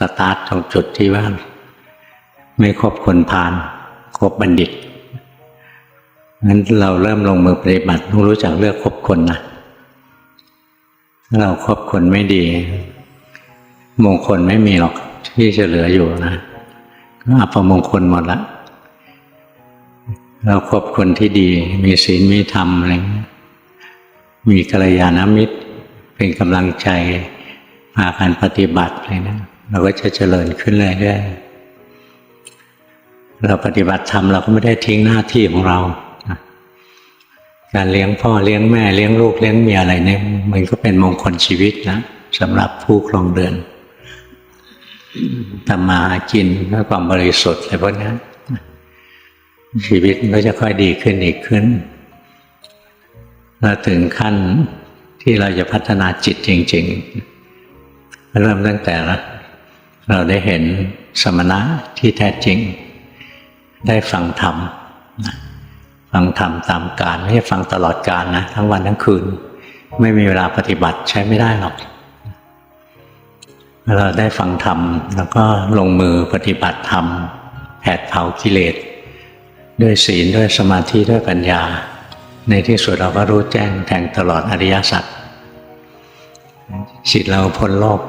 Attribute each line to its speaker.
Speaker 1: สตาร์ทตรงจุดที่ว่า ไม่ครบคนพาลครบบัณฑิตงั้นเราเริ่มลงมือปฏิบัติต้องรู้จักเลือกคบคนนะถ้าเราครบคนไม่ดี มงคลไม่มีหรอกที่จะเหลืออยู่นะก็อัปมงคลหมดละเราครบคนที่ดี มีศีลมีธรรมอะไรเงี้ยมีกัลยาณมิตร เป็นกำลังใจพาการปฏิบัติอะไรนะ เราก็จะเจริญขึ้นเรื่อยๆเราปฏิบัติธรรมเราก็ไม่ได้ทิ้งหน้าที่ของเรา การเลี้ยงพ่อเลี้ยงแม่เลี้ยงลูกเลี้ยงเมียอะไรเนี่ยมันก็เป็นมงคลชีวิตนะสำหรับผู้ครองเดือนทำมาหากินด้วยความบริสุทธิ์อะไรพวกนี้ชีวิตก็จะค่อยดีขึ้นอีกขึ้นแล้วถึงขั้นที่เราจะพัฒนาจิตจริง ๆ เริ่มตั้งแต่ เราได้เห็นสมณะที่แท้จริง ได้ฟังธรรมฟังธรรมตามการไม่ใช่ฟังตลอดการนะทั้งวันทั้งคืน ไม่มีเวลาปฏิบัติใช้ไม่ได้หรอกเราได้ฟังธรรมแล้วก็ลงมือปฏิบัติธรรมแผดเผากิเลส ด้วยศีลด้วยสมาธิด้วยปัญญา ในที่สุดเราก็รู้แจ้งแทงตลอดอริยสัจจิตเราพ้นโลก